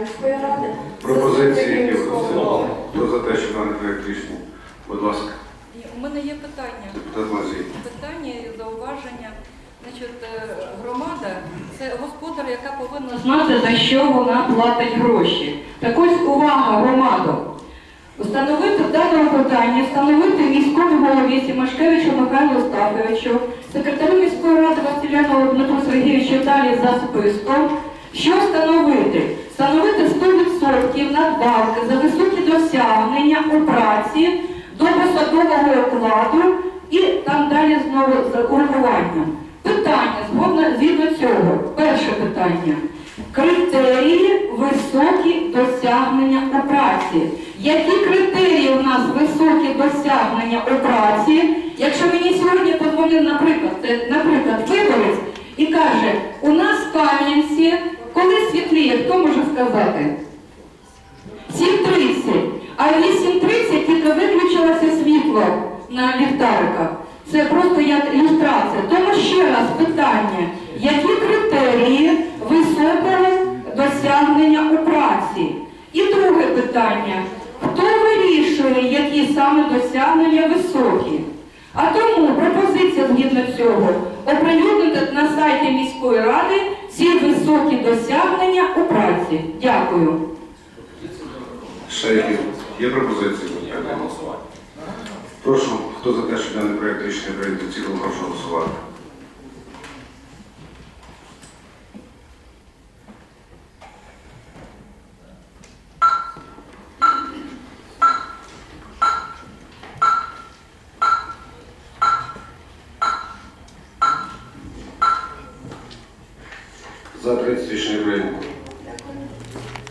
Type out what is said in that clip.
міської ради. Пропозиції. Хто за те, що даний проект рішення? Будь ласка, У мене є питання. Питання і зауваження. Значить, е, громада це господар, яка повинна знати, за що вона платить гроші. Так ось увага, громада. Встановити в даному питанні, встановити міському голові Сімашкевичу Михайлу Стаховичу, секретарю міської ради Василянову Дмитру Сергійовичу далі за списком, що? Встановити 100% надбавки за високі досягнення у праці до посадового окладу і там далі знову з урахуванням. Питання згодно згідно цього. Перше питання. Критерії високі досягнення у праці. Які критерії у нас високі досягнення у праці? Якщо мені сьогодні подзвонив, наприклад, це, наприклад, виборець і каже, у нас в Кам'янці, коли світліє, хто може сказати? Світло на ліхтариках. Це просто як ілюстрація. Тому ще раз питання, які критерії високого досягнення у праці? І друге питання, хто вирішує, які саме досягнення високі? А тому пропозиція згідно цього оприлюднити на сайті міської ради ці високі досягнення у праці. Дякую. Ще? Є пропозиції? Прошу, хто за те, що даний проект рішення прийнято в прошу голосувати. За 30 рішення прийнято.